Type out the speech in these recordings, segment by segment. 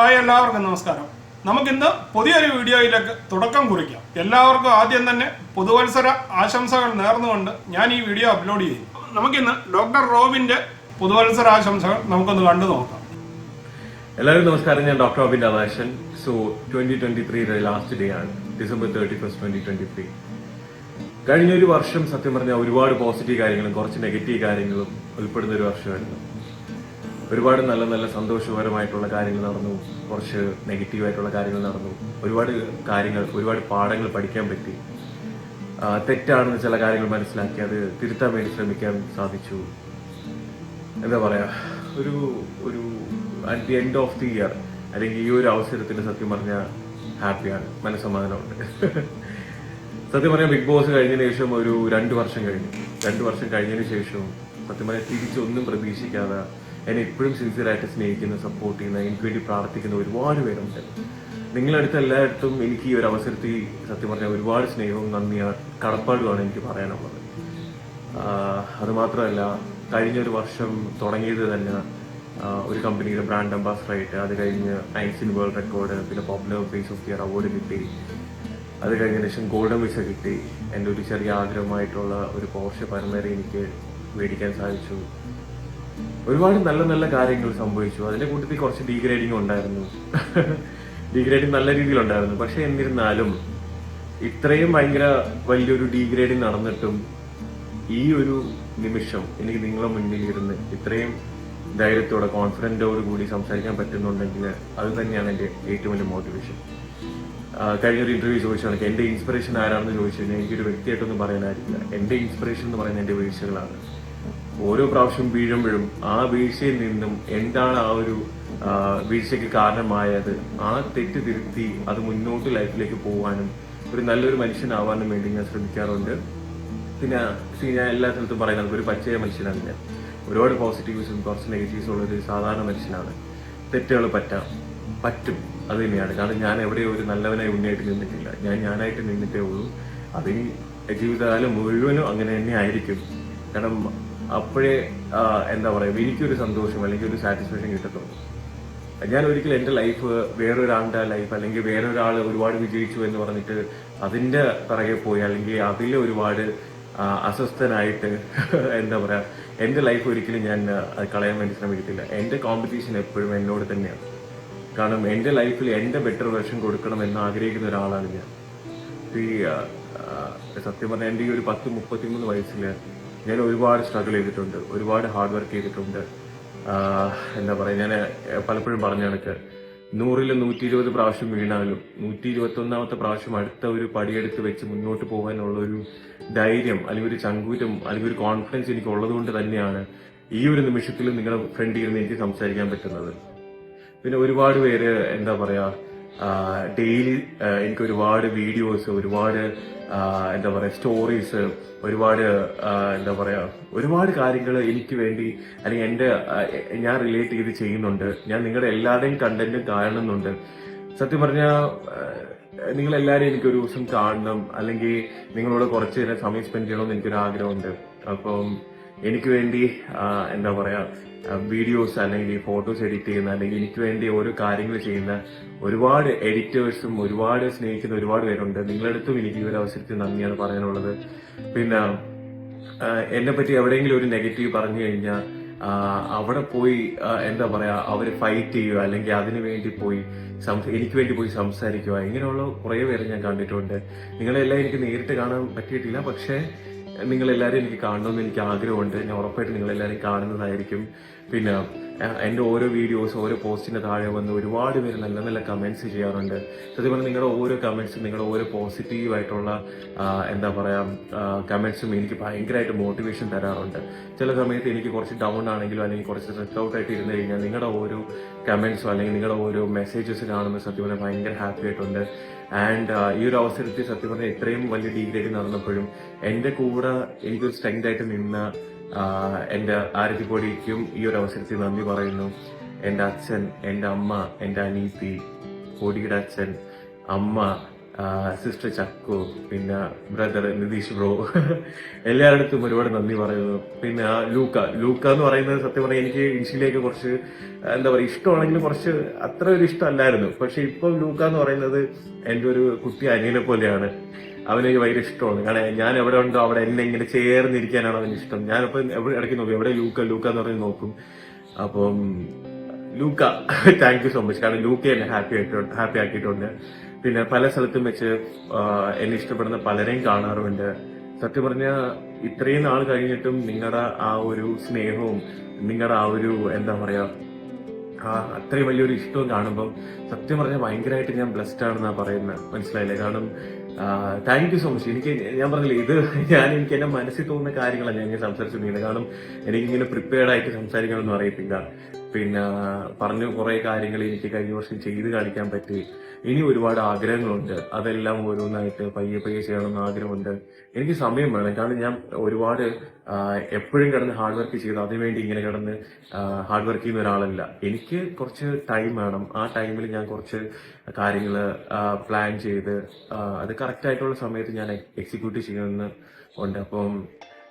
Hi എല്ലാവർക്കും നമസ്കാരം. നമുക്കിന്ന് പുതിയൊരു വീഡിയോയിലേക്ക് തുടക്കം കുറിക്കാം. എല്ലാവർക്കും ആദ്യം തന്നെ പുതുവത്സര ആശംസകൾ നേർന്നുകൊണ്ട് ഞാൻ ഈ വീഡിയോ അപ്ലോഡ് ചെയ്യും. നമുക്കിന്ന് ഡോക്ടർ റോബിന്റെ പുതുവത്സര ആശംസകൾ നമുക്കൊന്ന് കണ്ടു നോക്കാം. എല്ലാവരും നമസ്കാരം. ഞാൻ ഡോക്ടർ റോബിന്റെ രാധാകൃഷ്ണൻ സോ ട്വന്റി ട്വന്റി ത്രീയുടെ ലാസ്റ്റ് ഡേ ആണ്. December thirty first twenty twenty three കഴിഞ്ഞ ഒരു വർഷം സത്യം പറഞ്ഞാൽ ഒരുപാട് പോസിറ്റീവ് കാര്യങ്ങളും കുറച്ച് നെഗറ്റീവ് കാര്യങ്ങളും ഉൾപ്പെടുന്ന ഒരു വർഷമായിരുന്നു. ഒരുപാട് നല്ല നല്ല സന്തോഷകരമായിട്ടുള്ള കാര്യങ്ങൾ നടന്നു. കുറച്ച് നെഗറ്റീവായിട്ടുള്ള കാര്യങ്ങൾ നടന്നു. ഒരുപാട് കാര്യങ്ങൾ ഒരുപാട് പാഠങ്ങൾ പഠിക്കാൻ പറ്റി. തെറ്റാണെന്ന് ചില കാര്യങ്ങൾ മനസ്സിലാക്കി അത് തിരുത്താൻ വേണ്ടി ശ്രമിക്കാൻ സാധിച്ചു. എന്താ പറയുക ഒരു ഒരു at the end of the year അല്ലെങ്കിൽ ഈ ഒരു അവസരത്തിൽ സത്യം പറഞ്ഞാൽ ഹാപ്പിയാണ്. മനസ്സമാധാനമുണ്ട്. സത്യം പറഞ്ഞാൽ ബിഗ് ബോസ് കഴിഞ്ഞതിന് ശേഷം ഒരു രണ്ട് വർഷം കഴിഞ്ഞു. രണ്ട് വർഷം കഴിഞ്ഞതിന് ശേഷവും സത്യം പറഞ്ഞാൽ തിരിച്ചൊന്നും പ്രതീക്ഷിക്കാതെ എന്നെ ഇപ്പോഴും സിൻസിയറായിട്ട് സ്നേഹിക്കുന്ന സപ്പോർട്ട് ചെയ്യുന്ന എനിക്ക് വേണ്ടി പ്രാർത്ഥിക്കുന്ന ഒരുപാട് പേരുണ്ട്. നിങ്ങളടുത്ത് എല്ലായിടത്തും എനിക്ക് ഈ ഒരു അവസരത്തിൽ സത്യം പറഞ്ഞാൽ ഒരുപാട് സ്നേഹവും നന്ദിയാണ് കടപ്പാടുമാണ് എനിക്ക് പറയാനുള്ളത്. അതുമാത്രമല്ല അത് മാത്രമല്ല കഴിഞ്ഞൊരു വർഷം തുടങ്ങിയത് തന്നെ ഒരു കമ്പനിയുടെ ബ്രാൻഡ് അംബാസഡർ ആയിട്ട് അത് കഴിഞ്ഞ് ഐൻസിൻ വേൾഡ് റെക്കോർഡ് പിന്നെ popular face of year award കിട്ടി. അത് കഴിഞ്ഞ ശേഷം ഗോൾഡൻ വിസ കിട്ടി. എന്റെ ഒരു ചെറിയ ആഗ്രഹമായിട്ടുള്ള ഒരു പോർഷ പരമ്പര എനിക്ക് മേടിക്കാൻ സാധിച്ചു. ഒരുപാട് നല്ല നല്ല കാര്യങ്ങൾ സംഭവിച്ചു. അതിന്റെ കൂട്ടത്തിൽ കുറച്ച് ഡീഗ്രേഡിങ് ഉണ്ടായിരുന്നു. ഡീഗ്രേഡിങ് നല്ല രീതിയിലുണ്ടായിരുന്നു. പക്ഷെ എന്നിരുന്നാലും ഇത്രയും ഭയങ്കര വലിയൊരു ഡീഗ്രേഡിങ് നടന്നിട്ടും ഈ ഒരു നിമിഷം എനിക്ക് നിങ്ങളെ മുന്നിൽ ഇരുന്ന് ഇത്രയും ധൈര്യത്തോടെ കോൺഫിഡന്റോട് കൂടി സംസാരിക്കാൻ പറ്റുന്നുണ്ടെങ്കിൽ അത് തന്നെയാണ് എന്റെ ഏറ്റവും വലിയ മോട്ടിവേഷൻ കഴിഞ്ഞൊരു ഇന്റർവ്യൂ ചോദിച്ചാണ് എന്റെ ഇൻസ്പിറേഷൻ ആരാണെന്ന് ചോദിച്ചു കഴിഞ്ഞാൽ എനിക്കൊരു വ്യക്തിയായിട്ടൊന്നും പറയാനായിരിക്കില്ല എന്റെ ഇൻസ്പിറേഷൻ എന്ന് പറയുന്നത് എന്റെ വീഴ്ചകളാണ്. ഓരോ പ്രാവശ്യം വീഴുമ്പോഴും ആ വീഴ്ചയിൽ നിന്നും എന്താണ് ആ ഒരു വീഴ്ചയ്ക്ക് കാരണമായത്? ആ തെറ്റ് തിരുത്തി അത് മുന്നോട്ട് ലൈഫിലേക്ക് പോകാനും ഒരു നല്ലൊരു മനുഷ്യനാവാനും വേണ്ടി ഞാൻ ശ്രമിക്കാറുണ്ട്. പിന്നെ പക്ഷേ ഞാൻ എല്ലാ സ്ഥലത്തും പറയുന്നത് ഒരു പച്ചയ മനുഷ്യനാണ് ഞാൻ. ഒരുപാട് പോസിറ്റീവ്സും കുറച്ച് നെഗറ്റീവ്സും ഉള്ള ഒരു സാധാരണ മനുഷ്യനാണ്. തെറ്റുകൾ പറ്റാം പറ്റും. അത് തന്നെയാണ്. കാരണം ഞാൻ എവിടെയോ ഒരു നല്ലവനായി ഉണ്ണിയായിട്ട് നിന്നിട്ടില്ല. ഞാൻ ഞാനായിട്ട് നിന്നിട്ടേ ഉള്ളൂ. അതിന് ജീവിതകാലം മുഴുവനും അങ്ങനെ തന്നെ ആയിരിക്കും. കാരണം അപ്പോഴേ എന്താ പറയുക എനിക്കൊരു സന്തോഷം അല്ലെങ്കിൽ ഒരു സാറ്റിസ്ഫാക്ഷൻ കിട്ടത്തുള്ളൂ. ഞാൻ ഒരിക്കലും എന്റെ ലൈഫ് വേറൊരാളുടെ ലൈഫ് അല്ലെങ്കിൽ വേറൊരാൾ ഒരുപാട് വിജയിച്ചു എന്ന് പറഞ്ഞിട്ട് അതിന്റെ പിറകെ പോയി അല്ലെങ്കിൽ അതിൽ ഒരുപാട് അസ്വസ്ഥനായിട്ട് എന്താ പറയുക എന്റെ ലൈഫ് ഒരിക്കലും ഞാൻ അത് കളയാൻ വേണ്ടി ശ്രമിക്കത്തില്ല. എന്റെ കോമ്പറ്റീഷൻ എപ്പോഴും എന്നോട് തന്നെയാണ്. കാരണം എന്റെ ലൈഫിൽ എന്റെ ബെറ്റർ വേർഷൻ കൊടുക്കണം എന്ന് ആഗ്രഹിക്കുന്ന ഒരാളാണ് ഞാൻ. ഈ സത്യം പറഞ്ഞാൽ എന്റെ ഈ ഒരു പത്ത് മുപ്പത്തിമൂന്ന് വയസ്സിൽ ഞാൻ ഒരുപാട് സ്ട്രഗിൾ ചെയ്തിട്ടുണ്ട് ഒരുപാട് ഹാർഡ് വർക്ക് ചെയ്തിട്ടുണ്ട്. എന്താ പറയുക ഞാൻ പലപ്പോഴും പറഞ്ഞ കണക്ക്. നൂറിൽ നൂറ്റി ഇരുപത് പ്രാവശ്യം വീണാലും നൂറ്റി ഇരുപത്തി ഒന്നാമത്തെ പ്രാവശ്യം അടുത്ത ഒരു പടിയെടുത്ത് വെച്ച് മുന്നോട്ട് പോകാനുള്ള ഒരു ധൈര്യം അല്ലെങ്കിൽ ഒരു ചങ്കൂറ്റം അല്ലെങ്കിൽ ഒരു കോൺഫിഡൻസ് എനിക്ക് ഉള്ളത് കൊണ്ട് തന്നെയാണ് ഈ ഒരു നിമിഷത്തിൽ നിങ്ങളുടെ ഫ്രണ്ടിൽ ഇരുന്ന് എനിക്ക് സംസാരിക്കാൻ പറ്റുന്നത്. പിന്നെ ഒരുപാട് പേര് എന്താ പറയാ ഡെയിലി എനിക്ക് ഒരുപാട് വീഡിയോസ് ഒരുപാട് എന്താ പറയുക സ്റ്റോറീസ് ഒരുപാട് എന്താ പറയുക ഒരുപാട് കാര്യങ്ങൾ എനിക്ക് വേണ്ടി അല്ലെങ്കിൽ എന്റെ ഞാൻ റിലേറ്റ് ചെയ്ത് ചെയ്യുന്നുണ്ട്. ഞാൻ നിങ്ങളുടെ എല്ലാവരുടെയും കണ്ടന്റും കാണുന്നുണ്ട്. സത്യം പറഞ്ഞാൽ നിങ്ങൾ എല്ലാവരും എനിക്കൊരു ദിവസം കാണണം. അല്ലെങ്കിൽ നിങ്ങളോട് കുറച്ച് നേരം സമയം സ്പെൻഡ് ചെയ്യണമെന്ന് എനിക്കൊരു ആഗ്രഹമുണ്ട് അപ്പം എനിക്ക് വേണ്ടി എന്താ പറയാ വീഡിയോസ് അല്ലെങ്കിൽ ഫോട്ടോസ് എഡിറ്റ് ചെയ്യുന്ന അല്ലെങ്കിൽ എനിക്ക് വേണ്ടി ഓരോ കാര്യങ്ങൾ ചെയ്യുന്ന ഒരുപാട് എഡിറ്റേഴ്സും ഒരുപാട് സ്നേഹിക്കുന്ന ഒരുപാട് പേരുണ്ട്. നിങ്ങളടുത്തും എനിക്ക് ഈ ഒരു അവസരത്തിൽ നന്ദിയാണ് പറയാനുള്ളത്. പിന്നെ എന്നെ പറ്റി എവിടെയെങ്കിലും ഒരു നെഗറ്റീവ് പറഞ്ഞു കഴിഞ്ഞാൽ അവിടെ പോയി എന്താ പറയാ അവർ ഫൈറ്റ് ചെയ്യുക അല്ലെങ്കിൽ അതിനു വേണ്ടി പോയി എനിക്ക് വേണ്ടി പോയി സംസാരിക്കുക. ഇങ്ങനെയുള്ള കുറേ പേരെ ഞാൻ കണ്ടിട്ടുണ്ട്. നിങ്ങളെല്ലാം എനിക്ക് നേരിട്ട് കാണാൻ പറ്റിയിട്ടില്ല. പക്ഷേ നിങ്ങളെല്ലാവരും എനിക്ക് കാണണമെന്ന് എനിക്ക് ആഗ്രഹമുണ്ട്. ഞാൻ ഉറപ്പായിട്ട് നിങ്ങളെല്ലാവരും കാണുന്നതായിരിക്കും. പിന്നെ എന്റെ ഓരോ വീഡിയോസ് ഓരോ പോസ്റ്റിന്റെ താഴെ വന്ന് ഒരുപാട് പേര് നല്ല നല്ല കമന്റ്സ് ചെയ്യാറുണ്ട്. സത്യം നിങ്ങളുടെ ഓരോ കമന്റ്സും നിങ്ങളുടെ ഓരോ പോസിറ്റീവായിട്ടുള്ള എന്താ പറയുക കമന്റ്സും എനിക്ക് ഭയങ്കരമായിട്ട് മോട്ടിവേഷൻ തരാറുണ്ട്. ചില സമയത്ത് എനിക്ക് കുറച്ച് ഡൗൺ ആണെങ്കിലും അല്ലെങ്കിൽ കുറച്ച് സ്ട്രെസ് ഔട്ട് ഇരുന്ന് കഴിഞ്ഞാൽ നിങ്ങളുടെ ഓരോ കമന്റ്സോ അല്ലെങ്കിൽ നിങ്ങളുടെ ഓരോ മെസ്സേജസ് കാണുമ്പോൾ സത്യം ഭയങ്കര ഹാപ്പി ആയിട്ടുണ്ട്. ആൻഡ് ഈ ഒരു അവസരത്തിൽ സത്യം പറഞ്ഞാൽ ഇത്രയും വലിയ ഡീഗ്രേഡ് നടന്നപ്പോഴും എന്റെ കൂടെ എനിക്കൊരു സ്ട്രെങ്ത് ആയിട്ട് നിന്ന എന്റെ ആരതിപ്പൊടിക്കും ഈ ഒരു അവസരത്തിൽ നന്ദി പറയുന്നു. എന്റെ അച്ഛൻ എന്റെ അമ്മ എന്റെ അനീതി കോടിയുടെ അച്ഛൻ അമ്മ സിസ്റ്റർ ചക്കു പിന്നെ ബ്രദർ നിതീഷ് ബ്രോ. എല്ലാവരുടെടുത്തും ഒരുപാട് നന്ദി പറയുന്നു. പിന്നെ ലൂക്ക ലൂക്ക എന്ന് പറയുന്നത് സത്യം പറഞ്ഞാൽ എനിക്ക് ഇൻഷിലേക്ക് കുറച്ച് എന്താ പറയുക ഇഷ്ടമാണെങ്കിലും കുറച്ച് അത്ര ഒരു ഇഷ്ടമല്ലായിരുന്നു. പക്ഷെ ഇപ്പം ലൂക്ക എന്ന് പറയുന്നത് എന്റെ ഒരു കുട്ടി അനിയനെ പോലെയാണ്. അവനെനിക്ക് ഭയങ്കര ഇഷ്ടമാണ്. കാരണം ഞാൻ എവിടെ ഉണ്ടോ അവിടെ എന്നെ ഇങ്ങനെ ചേർന്നിരിക്കാനാണ് അവന് ഇഷ്ടം. ഞാനിപ്പോ എവിടെ ഇടയ്ക്ക് നോക്കും. എവിടെ ലൂക്ക ലൂക്ക എന്ന് പറഞ്ഞ് നോക്കും. അപ്പം Luca thank you so much കാരണം ലൂക്ക എന്നെ ഹാപ്പി ആയിട്ടുണ്ട് ഹാപ്പി ആക്കിയിട്ടുണ്ട്. പിന്നെ പല സ്ഥലത്തും വെച്ച് എന്നെ ഇഷ്ടപ്പെടുന്ന പലരെയും കാണാറുമുണ്ട് സത്യം പറഞ്ഞാൽ ഇത്രയും നാൾ കഴിഞ്ഞിട്ടും നിങ്ങളുടെ ആ ഒരു സ്നേഹവും നിങ്ങളുടെ ആ ഒരു എന്താ പറയാ ആ അത്രയും വലിയൊരു ഇഷ്ടവും കാണുമ്പം സത്യം പറഞ്ഞാൽ ഭയങ്കരമായിട്ട് ഞാൻ ബ്ലെസ്ഡ് ആണെന്നാണ് പറയുന്നത് മനസ്സിലായില്ലേ? കാരണം താങ്ക് യു സോ മച്ച് എനിക്ക് ഞാൻ പറഞ്ഞില്ലേ ഇത് ഞാൻ എനിക്ക് എന്റെ മനസ്സിൽ തോന്നുന്ന കാര്യങ്ങളാണ് ഞാൻ ഇങ്ങനെ സംസാരിച്ചു കാരണം എനിക്കിങ്ങനെ പ്രിപ്പയർഡ് ആയിട്ട് സംസാരിക്കണമെന്ന് അറിയത്തില്ല. പിന്നെ പറഞ്ഞു കുറെ കാര്യങ്ങൾ എനിക്ക് കഴിഞ്ഞ വർഷം ചെയ്ത് കാണിക്കാൻ പറ്റി. ഇനി ഒരുപാട് ആഗ്രഹങ്ങളുണ്ട്. അതെല്ലാം ഓരോന്നായിട്ട് പയ്യെ പയ്യെ ചെയ്യണമെന്ന് ആഗ്രഹമുണ്ട്. എനിക്ക് സമയം വേണം. കാരണം ഞാൻ ഒരുപാട് എപ്പോഴും കിടന്ന് ഹാർഡ് വർക്ക് ചെയ്ത് അതിനുവേണ്ടി ഇങ്ങനെ കിടന്ന് ഹാർഡ് വർക്ക് ചെയ്യുന്ന ഒരാളല്ല. എനിക്ക് കുറച്ച് ടൈം വേണം. ആ ടൈമിൽ ഞാൻ കുറച്ച് കാര്യങ്ങൾ പ്ലാൻ ചെയ്ത് അത് കറക്റ്റ് ആയിട്ടുള്ള സമയത്ത് ഞാൻ എക്സിക്യൂട്ട് ചെയ്യുമെന്ന് ഉണ്ട്. അപ്പം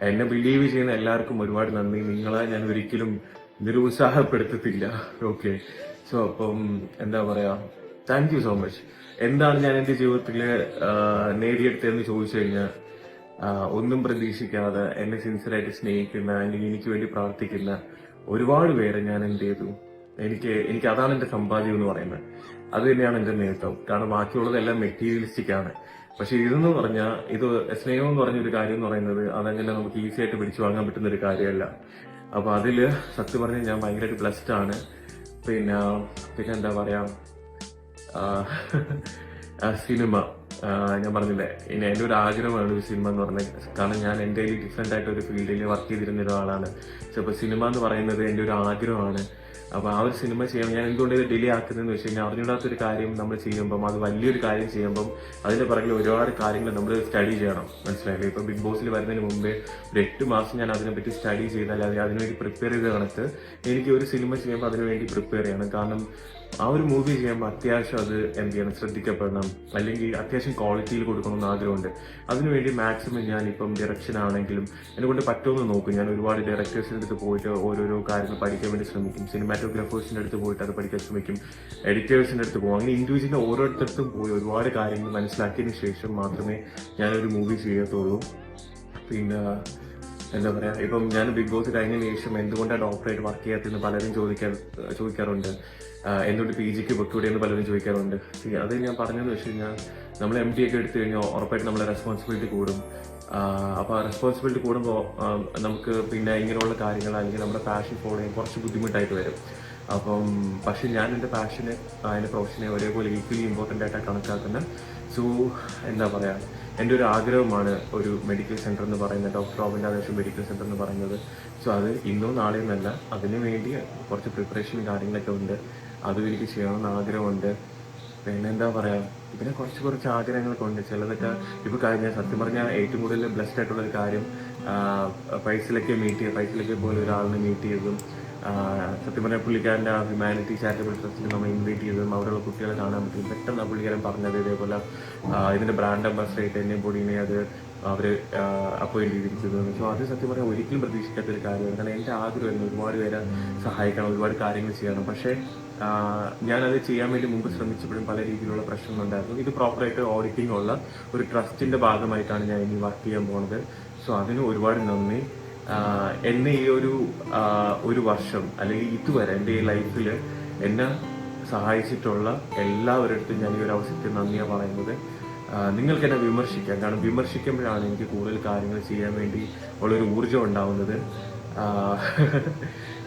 എന്നെ ബിലീവ് ചെയ്യുന്ന എല്ലാവർക്കും ഒരുപാട് നന്ദി. നിങ്ങളെ ഞാൻ ഒരിക്കലും നിരുത്സാഹപ്പെടുത്തത്തില്ല. ഓക്കെ സോ അപ്പം എന്താ പറയാ? താങ്ക് യു സോ മച്ച് എന്താണ് ഞാൻ എന്റെ ജീവിതത്തിൽ നേടിയെടുത്തതെന്ന് ചോദിച്ചു കഴിഞ്ഞാൽ ഒന്നും പ്രതീക്ഷിക്കാതെ എന്നെ സിൻസിയറായിട്ട് സ്നേഹിക്കുന്ന അല്ലെങ്കിൽ എനിക്ക് വേണ്ടി പ്രാർത്ഥിക്കുന്ന ഒരുപാട് പേരെ ഞാൻ എന്ത് ചെയ്തു? എനിക്ക് എനിക്ക് അതാണ് എന്റെ സമ്പാദ്യം എന്ന് പറയുന്നത്. അത് തന്നെയാണ് എന്റെ നേട്ടം. കാരണം ബാക്കിയുള്ളതെല്ലാം മെറ്റീരിയലിസ്റ്റിക് ആണ്. പക്ഷെ ഇതെന്ന് പറഞ്ഞാൽ ഇത് സ്നേഹം എന്ന് പറഞ്ഞൊരു കാര്യം എന്ന് പറയുന്നത് അതങ്ങനെ നമുക്ക് ഈസി ആയിട്ട് പിടിച്ചു വാങ്ങാൻ പറ്റുന്ന ഒരു കാര്യമല്ല. അപ്പൊ അതിൽ സത്യം പറഞ്ഞാൽ ഞാൻ ഭയങ്കരമായിട്ട് ബ്ലസ്ഡ് ആണ്. പിന്നെ പിന്നെ എന്താ പറയാ സിനിമ. ഞാൻ പറഞ്ഞില്ലേ ഇനി എന്റെ ഒരു ആഗ്രഹമാണ് ഒരു സിനിമ എന്ന് പറഞ്ഞത് കാരണം ഞാൻ എന്റെ ഡിഫറെന്റ് ആയിട്ട് ഒരു ഫീൽഡിൽ വർക്ക് ചെയ്തിരുന്ന ഒരാളാണ്. സോ അപ്പോൾ സിനിമ എന്ന് പറയുന്നത് എന്റെ ഒരു ആഗ്രഹമാണ്. അപ്പോൾ ആ ഒരു സിനിമ ചെയ്യാൻ ഞാൻ എന്തുകൊണ്ട് ഇത് ഡിലേ ആക്കുന്നതെന്ന് വെച്ച് കഴിഞ്ഞാൽ അറിഞ്ഞൂടാത്തൊരു കാര്യം നമ്മൾ ചെയ്യുമ്പം അത് വലിയൊരു കാര്യം ചെയ്യുമ്പം അതിന്റെ പിറകിൽ ഒരുപാട് കാര്യങ്ങൾ നമ്മൾ സ്റ്റഡി ചെയ്യണം. മനസ്സിലായില്ലേ? ഇപ്പൊ ബിഗ് ബോസിൽ വരുന്നതിന് മുമ്പേ ഒരു എട്ട് മാസം ഞാൻ അതിനെപ്പറ്റി സ്റ്റഡി ചെയ്താൽ അല്ലെങ്കിൽ അതിനുവേണ്ടി പ്രിപ്പയർ ചെയ്ത കണക്ക് എനിക്ക് ഒരു സിനിമ ചെയ്യുമ്പോൾ അതിനുവേണ്ടി പ്രിപ്പയർ ചെയ്യണം. കാരണം ആ ഒരു മൂവി ചെയ്യുമ്പോൾ അത്യാവശ്യം അത് എന്ത് ചെയ്യണം? ശ്രദ്ധിക്കപ്പെടണം. അല്ലെങ്കിൽ അത്യാവശ്യം ക്വാളിറ്റിയിൽ കൊടുക്കണം കൊടുക്കണമെന്ന് ആഗ്രഹമുണ്ട്. അതിനുവേണ്ടി മാക്സിമം ഞാൻ ഇപ്പം ഡയറക്ഷൻ ആണെങ്കിലും എന്നെ കൊണ്ട് പറ്റുമെന്ന് നോക്കും. ഞാൻ ഒരുപാട് ഡയറക്ടേഴ്സിന്റെ അടുത്ത് പോയിട്ട് ഓരോരോ കാര്യങ്ങൾ പഠിക്കാൻ വേണ്ടി ശ്രമിക്കും. സിനിമാറ്റോഗ്രാഫേഴ്സിന്റെ അടുത്ത് പോയിട്ട് അത് പഠിക്കാൻ ശ്രമിക്കും. എഡിറ്റേഴ്സിന്റെ അടുത്ത് പോകും. അങ്ങനെ ഇൻഡിവിജ്വലിന്റെ ഓരോരുത്തർക്കും പോയി ഒരുപാട് കാര്യങ്ങൾ മനസ്സിലാക്കിയതിന് ശേഷം മാത്രമേ ഞാനൊരു മൂവി ചെയ്യത്തുള്ളൂ. പിന്നെ എന്താ പറയാ ഇപ്പം ഞാൻ ബിഗ് ബോസ് കഴിഞ്ഞതിന് ശേഷം എന്തുകൊണ്ടാണ് ഡോക്ടറായിട്ട് വർക്ക് ചെയ്യാത്തതെന്ന് പലരും ചോദിക്കാൻ ചോദിക്കാറുണ്ട്. എന്തുകൊണ്ട് പി ജിക്ക് പൊക്കൂടെ എന്ന് പലരും ചോദിക്കാറുണ്ട്. അത് ഞാൻ പറഞ്ഞതെന്ന് വെച്ച് കഴിഞ്ഞാൽ നമ്മൾ എം ഡി ഒക്കെ എടുത്തു കഴിഞ്ഞാൽ ഉറപ്പായിട്ട് നമ്മളെ റെസ്പോൺസിബിലിറ്റി കൂടും. അപ്പോൾ റെസ്പോൺസിബിലിറ്റി കൂടുമ്പോൾ നമുക്ക് പിന്നെ ഇങ്ങനെയുള്ള കാര്യങ്ങൾ അല്ലെങ്കിൽ നമ്മുടെ പാഷൻ ഫോളോ ചെയ്യാൻ കുറച്ച് ബുദ്ധിമുട്ടായിട്ട് വരും. അപ്പം പക്ഷെ ഞാൻ എന്റെ പാഷനെ എന്റെ പ്രൊഫഷനെ ഒരേപോലെ ഈക്വലി ഇമ്പോർട്ടന്റ് ആയിട്ടാണ് കണക്കാക്കുന്നത്. സോ എന്താ പറയാ എന്റെ ഒരു ആഗ്രഹമാണ് ഒരു മെഡിക്കൽ സെന്റർ എന്ന് പറയുന്നത് ഡോക്ടർ റോബിന്റെ ആദേശം മെഡിക്കൽ സെന്റർ എന്ന് പറയുന്നത്. സോ അത് ഇന്നും നാളെയോ എന്നല്ല അതിനു വേണ്ടി കുറച്ച് പ്രിപ്പറേഷൻ കാര്യങ്ങളൊക്കെ ഉണ്ട്. അതും എനിക്ക് ചെയ്യണമെന്ന് ആഗ്രഹമുണ്ട്. പിന്നെ എന്താ പറയാ പിന്നെ കുറച്ച് കുറച്ച് ആഗ്രഹങ്ങളൊക്കെ ഉണ്ട്. ചിലതൊക്കെ ഇപ്പൊ കഴിഞ്ഞ സത്യം പറഞ്ഞാൽ ഏറ്റവും കൂടുതൽ ബ്ലസ്ഡ് ആയിട്ടുള്ള ഒരു കാര്യം പൈസയിലൊക്കെ മീറ്റ് ചെയ്യുക പൈസയിലൊക്കെ പോലെ ഒരാളിനെ മീറ്റ് ചെയ്തതും സത്യം പറഞ്ഞാൽ പുള്ളിക്കാരന്റെ ആ ഹ്യൂമാനിറ്റി ചാരിറ്റബിൾ ട്രസ്റ്റിൽ നമ്മൾ ഇൻവൈറ്റ് ചെയ്തതും അവിടെയുള്ള കുട്ടികളെ കാണാൻ പറ്റും പെട്ടെന്ന് ആ പുള്ളിക്കാരൻ പറഞ്ഞത് ഇതേപോലെ ഇതിന്റെ ബ്രാൻഡ് അംബാസിഡറായിട്ട് എന്നെ ബോഡിനെ അത് അവർ അപ്പോയിന്റ് ചെയ്തിരിച്ചത്. സോ അത് സത്യം പറഞ്ഞാൽ ഒരിക്കലും പ്രതീക്ഷിക്കാത്ത ഒരു കാര്യമാണ്. കാരണം എന്റെ ആഗ്രഹമായിരുന്നു ഒരുപാട് പേരെ സഹായിക്കണം ഒരുപാട് കാര്യങ്ങൾ ചെയ്യണം. പക്ഷേ ഞാനത് ചെയ്യാൻ വേണ്ടി മുമ്പ് ശ്രമിച്ചപ്പോഴും പല രീതിയിലുള്ള പ്രശ്നങ്ങളുണ്ടായിരുന്നു ഇത് പ്രോപ്പറായിട്ട് ഓഡിറ്റിംഗ് ഉള്ള ഒരു ട്രസ്റ്റിന്റെ ഭാഗമായിട്ടാണ് ഞാൻ ഇനി വർക്ക് ചെയ്യാൻ പോകുന്നത് സോ അതിന് ഒരുപാട് നന്ദി. എന്നെ ഈ ഒരു ഒരു വർഷം അല്ലെങ്കിൽ ഇതുവരെ എന്റെ ഈ ലൈഫിൽ എന്നെ സഹായിച്ചിട്ടുള്ള എല്ലാവരുടെ ഞാൻ ഈ ഒരു അവസരത്തിൽ നന്ദിയാണ് പറയുന്നത്. നിങ്ങൾക്ക് എന്നെ വിമർശിക്കാം. കാരണം വിമർശിക്കുമ്പോഴാണ് എനിക്ക് കൂടുതൽ കാര്യങ്ങൾ ചെയ്യാൻ വേണ്ടി ഉള്ളൊരു ഊർജം ഉണ്ടാവുന്നത്.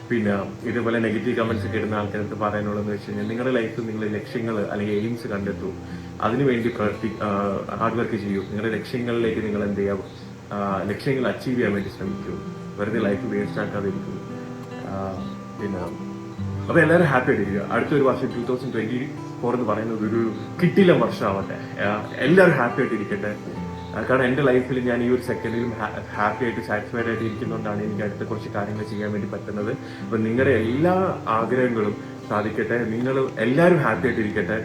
പിന്നെ ഇതുപോലെ നെഗറ്റീവ് കമന്റ്സ് ഒക്കെ ഇടുന്ന ആൾക്കാർക്ക് പറയാനുള്ളതെന്ന് വെച്ച് കഴിഞ്ഞാൽ നിങ്ങളുടെ ലൈഫിൽ നിങ്ങൾ ലക്ഷ്യങ്ങൾ അല്ലെങ്കിൽ എയിംസ് കണ്ടെത്തൂ. അതിനുവേണ്ടി പ്രവർത്തി ഹാർഡ് വർക്ക് ചെയ്യൂ. നിങ്ങളുടെ ലക്ഷ്യങ്ങളിലേക്ക് നിങ്ങൾ എന്ത് ചെയ്യാം ലക്ഷ്യങ്ങൾ അച്ചീവ് ചെയ്യാൻ വേണ്ടി ശ്രമിക്കും. വെറുതെ ലൈഫ് വേസ്റ്റ് ആക്കാതിരിക്കും. പിന്നെ അപ്പൊ എല്ലാവരും ഹാപ്പി ആയിട്ടിരിക്കുക. അടുത്ത ഒരു വർഷം ടൂ തൗസൻഡ് ട്വന്റി ഫോർ എന്ന് പറയുന്നത് ഒരു കിട്ടില്ല വർഷമാവട്ടെ. എല്ലാവരും ഹാപ്പി ആയിട്ടിരിക്കട്ടെ. കാരണം എന്റെ ലൈഫിൽ ഞാൻ ഈ ഒരു സെക്കൻഡിലും ഹാപ്പി ആയിട്ട് സാറ്റിസ്ഫൈഡ് ആയിട്ട് ഇരിക്കുന്നതുകൊണ്ടാണ് എനിക്ക് അടുത്ത കുറച്ച് കാര്യങ്ങൾ ചെയ്യാൻ വേണ്ടി പറ്റുന്നത്. അപ്പൊ നിങ്ങളുടെ എല്ലാ ആഗ്രഹങ്ങളും സാധിക്കട്ടെ. നിങ്ങൾ എല്ലാവരും happy ആയിട്ടിരിക്കട്ടെ.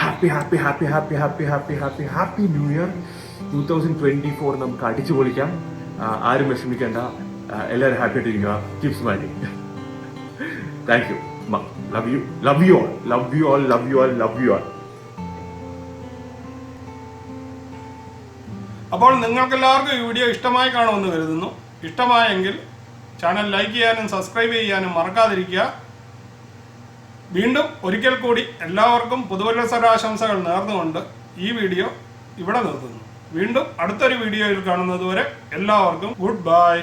Happy happy happy happy happy happy happy happy new year two thousand twenty four നമുക്ക് അടിച്ചു പൊളിക്കാം ആരും വിഷമിക്കേണ്ട. എല്ലാവരും ഹാപ്പി ആയിട്ടിരിക്കുക. Keep smiling thank you love you love you all love you all love you all love you all അപ്പോൾ നിങ്ങൾക്ക് എല്ലാവർക്കും ഈ വീഡിയോ ഇഷ്ടമായി കാണുമെന്ന് കരുതുന്നു. ഇഷ്ടമായെങ്കിൽ ചാനൽ ലൈക്ക് ചെയ്യാനും സബ്സ്ക്രൈബ് ചെയ്യാനും മറക്കാതിരിക്കുക. വീണ്ടും ഒരിക്കൽ കൂടി എല്ലാവർക്കും പുതുവത്സരാശംസകൾ നേർന്നുകൊണ്ട് ഈ വീഡിയോ ഇവിടെ നിർത്തുന്നു. വീണ്ടും അടുത്തൊരു വീഡിയോയിൽ കാണുന്നതുവരെ എല്ലാവർക്കും ഗുഡ് ബൈ.